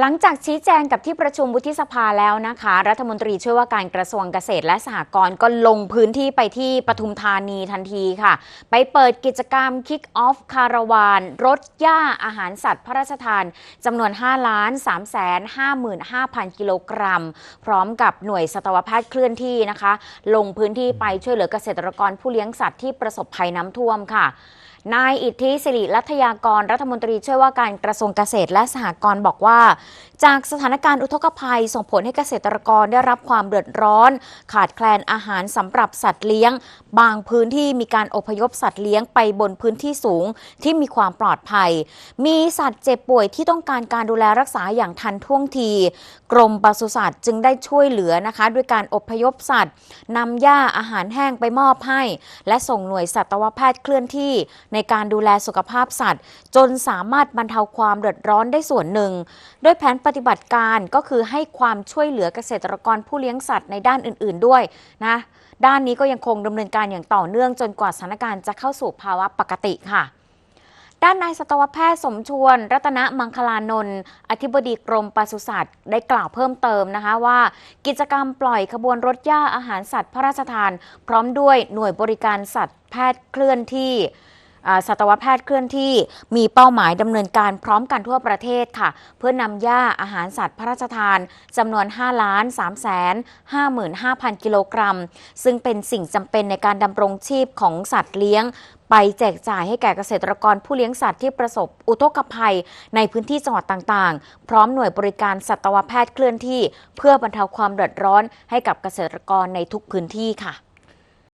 หลังจากชี้แจงกับที่ประชุมวุฒิสภาแล้วนะคะ รัฐมนตรีช่วยว่าการกระทรวงเกษตรและสหกรณ์ก็ลงพื้นที่ไปที่ปทุมธานีทันทีค่ะ ไปเปิดกิจกรรม Kick Off คาราวาน รถหญ้าอาหารสัตว์พระราชทานจำนวน 5 ล้าน3แสน55,000 กิโลกรัม พร้อมกับหน่วยสัตวแพทย์เคลื่อนที่นะคะ ลงพื้นที่ไปช่วยเหลือเกษตรกรผู้เลี้ยงสัตว์ที่ประสบภัยน้ำท่วมค่ะนายอิทธิสิริรัตยากรรัฐมนตรีช่วยว่าการกระทรวงเกษตรและสหกรณ์บอกว่า จากสถานการณ์อุทกภัยส่งผลให้เกษตรกรได้รับความเดือดร้อน ขาดแคลนอาหารสำหรับสัตว์เลี้ยง บางพื้นที่มีการอพยพสัตว์เลี้ยงไปบนพื้นที่สูงที่มีความปลอดภัย มีสัตว์เจ็บป่วยที่ต้องการการดูแลรักษาอย่างทันท่วงที กรมปศุสัตว์จึงได้ช่วยเหลือนะคะ ด้วยการอพยพสัตว์นำหญ้าอาหารแห้งไปมอบให้ และส่งหน่วยสัตวแพทย์เคลื่อนที่ในการดูแลสุขภาพสัตว์ จนสามารถบรรเทาความเดือดร้อนได้ส่วนหนึ่ง โดยแผนปฏิบัติการก็คือให้ความช่วยเหลือเกษตรกรผู้เลี้ยงสัตว์ในด้านอื่น ๆ ด้วยนะด้านนี้ก็ยังคงดำเนินการอย่างต่อเนื่องจนกว่าสถานการณ์จะเข้าสู่ภาวะปกติค่ะด้านนายสัตวแพทย์สมชวน รัตนมังคลานนท์อธิบดีกรมปศุสัตว์ ได้กล่าวเพิ่มเติมนะคะว่า กิจกรรมปล่อยขบวนรถหญ้าอาหารสัตว์พระราชทาน พร้อมด้วยหน่วยบริการสัตว์แพทย์เคลื่อนที่ สัตวแพทย์เคลื่อนที่มีเป้าหมายดำเนินการพร้อมกันทั่วประเทศค่ะ เพื่อนำหญ้าอาหารสัตว์พระราชทานจำนวน 5 ล้าน3แสน55,000 กิโลกรัม ซึ่งเป็นสิ่งจำเป็นในการดำรงชีพของสัตว์เลี้ยงไปแจกจ่ายให้แก่เกษตรกรผู้เลี้ยงสัตว์ที่ประสบอุทกภัย ในพื้นที่จังหวัดต่างๆ พร้อมหน่วยบริการสัตวแพทย์เคลื่อนที่ เพื่อบรรเทาความเดือดร้อนให้กับเกษตรกรในทุกพื้นที่ค่ะ